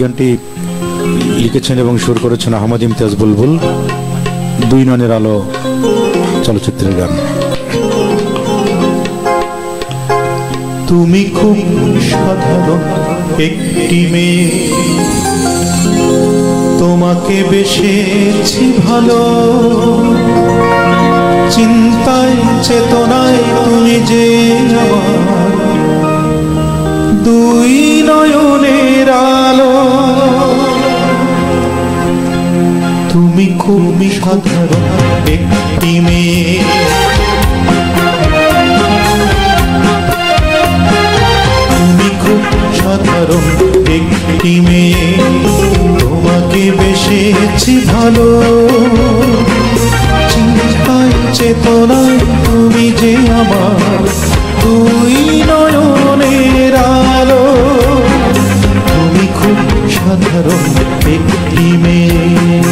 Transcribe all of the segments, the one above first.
গানটি লিখেছেন এবং সুর করেছেন আহমদ ইমতিয়াজ বুলবুল। দুই ননের আলো চলচ্চিত্রের গান। তুমি খুব সাধারণ একটি মেয়ে। তোমাকে বেসেছি ভালো। চিন্তায়, চেতনায় তুমি যে খুবই সাধারণ একটি মেয়ে। তুমি খুব সাধারণ একটি মেয়ে। তোমাকে বেসেছি ভালো। চিন্তায় চেতনায় তুমি যে আমার তুই নয়নের আলো। তুমি খুব সাধারণ একটি মেয়ে।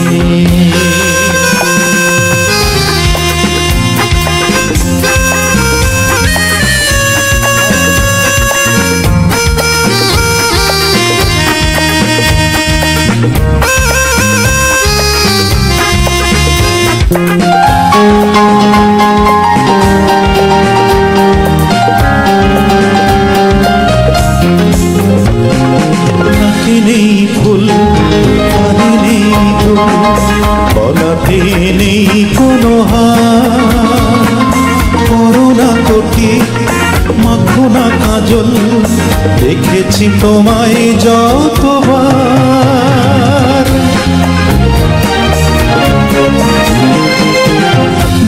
করোনা কোটি মাখো না কাজল, দেখেছি তোমায় যতবার।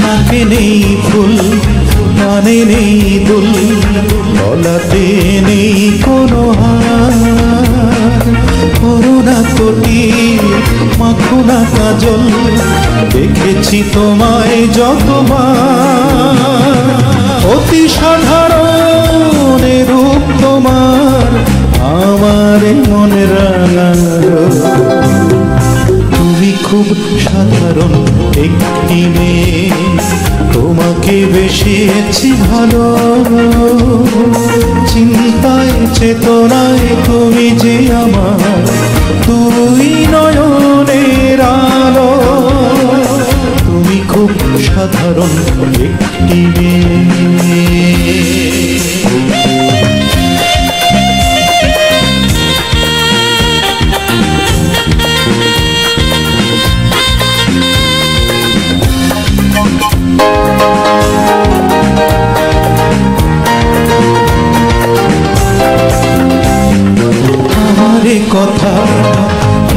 নাকে নেই ফুল, কানে নেই দুল, গলাতে নেই কোনো হার। করোনা কোটি মাখো না কাজল, দেখেছি তোমায় যতবার। সাধারণ রূপ তোমার, আমার মনে রাঙালো তুমি খুব সাধারণ একটি মেয়ে, তোমাকে বেসেছি ভালো চিন্তায়, চেতনায় তুমি যে আমার দুই নয়নের আলো। তুমি খুব সাধারণ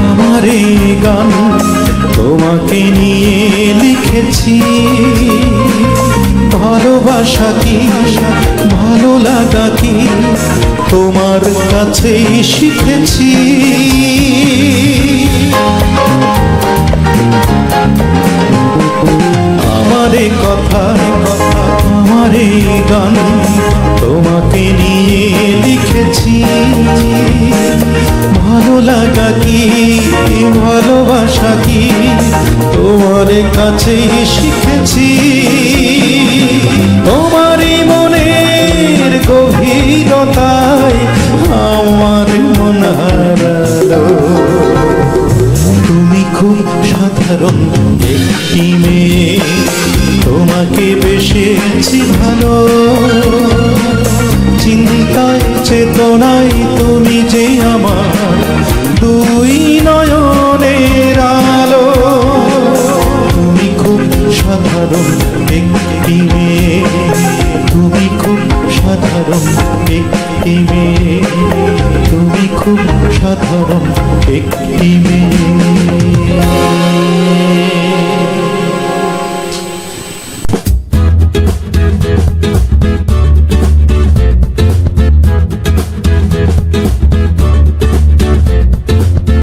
আমারে গান তোমাকে নিয়ে লিখেছি। ভালোবাসা কি, ভালো লাগা কি তোমার কাছেই শিখেছি। আমারে কথা, আমারে গান তোমাকে নিয়ে লিখেছি। লাগা কি? ভালোবাসা কি? তোমার কাছে শিখেছি। তোমারই মনের গভীরতায় আমার মন তুমি খুব সাধারণ একটি মেয়ে। তোমাকে বেসেছি ভালো। চিন্তায়, চেতনায় তুমি যে আমার